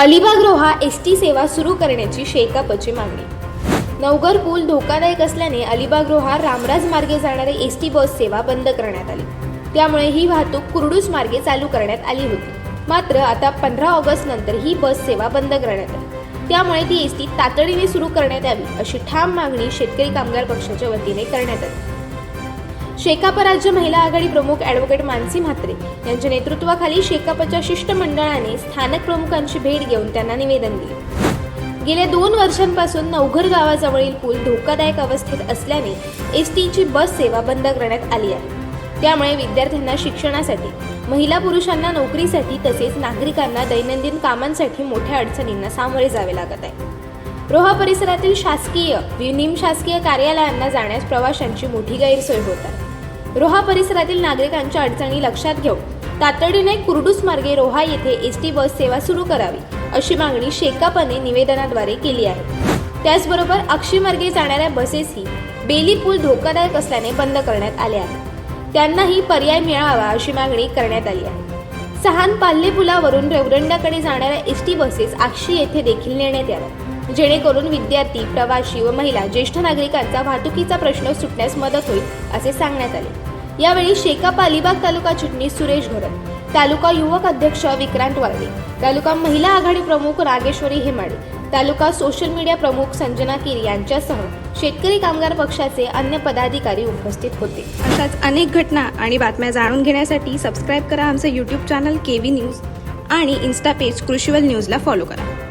Alibag Roha S T सेवा सुरू करण्याची शेकापची मागणी. नवघर पूल धोकादायक असल्याने अलिबाग रोहा रामराज मार्गे जाणारी एस टी बस सेवा बंद करण्यात आली. त्यामुळे ही वाहतूक कुर्डूस मार्गे चालू करण्यात आली होती. मात्र आता पंधरा ऑगस्ट नंतर ही बस सेवा बंद करण्यात आली. त्यामुळे ती एस टी तातडीने सुरू करण्यात यावी अशी ठाम मागणी शेतकरी कामगार पक्षाच्या वतीने करण्यात आली. शेकाप राज्य महिला आघाडी प्रमुख ॲडव्होकेट मानसी म्हात्रे यांच्या नेतृत्वाखाली शेकापच्या शिष्टमंडळाने स्थानक प्रमुखांची भेट घेऊन त्यांना निवेदन दिले. गेल्या दोन वर्षांपासून नवघर गावाजवळील पूल धोकादायक अवस्थेत असल्याने एस टीची बस सेवा बंद करण्यात आली आहे. त्यामुळे विद्यार्थ्यांना शिक्षणासाठी महिला पुरुषांना नोकरीसाठी तसेच नागरिकांना दैनंदिन कामांसाठी मोठ्या अडचणींना सामोरे जावे लागत आहे. रोहा परिसरातील शासकीय व निमशासकीय कार्यालयांना जाण्यास प्रवाशांची मोठी गैरसोय होत आहे. रोहा परिसरातील नागरिकांच्या अडचणी लक्षात घेऊन तातडीने कुर्डूस मार्गे रोहा येथे एस टी बस सेवा सुरू करावी अशी मागणी शेकापने निवेदनाद्वारे केली आहे. त्याचबरोबर अक्षी मार्गे जाणाऱ्या बसेसही बेली पूल धोकादायक असल्याने बंद करण्यात आले आहे त्यांनाही पर्याय मिळावा अशी मागणी करण्यात आली आहे. सहान पाल्ले पुलावरून रेवदंडाकडे जाणाऱ्या एस टी बसेस आक्षी येथे देखील नेण्यात याव्या जेणेकरून विद्यार्थी प्रवासी व महिला ज्येष्ठ नागरिकांचा वाहतुकीचा प्रश्न सुटण्यास मदत होईल असे सांगण्यात आले. यावेळी शेकाप अलिबाग तालुका चिटणीस सुरेश घोरत तालुका युवक अध्यक्ष विक्रांत वाळवे तालुका महिला आघाडी प्रमुख रागेश्वरी हेमाडे तालुका सोशल मीडिया प्रमुख संजना किरी यांच्यासह शेतकरी कामगार पक्षाचे अन्य पदाधिकारी उपस्थित होते. अशाच अनेक घटना आणि बातम्या जाणून घेण्यासाठी सबस्क्राईब करा आमचं YouTube channel K V news आणि इन्स्टा पेज कृषीवल न्यूजला फॉलो करा.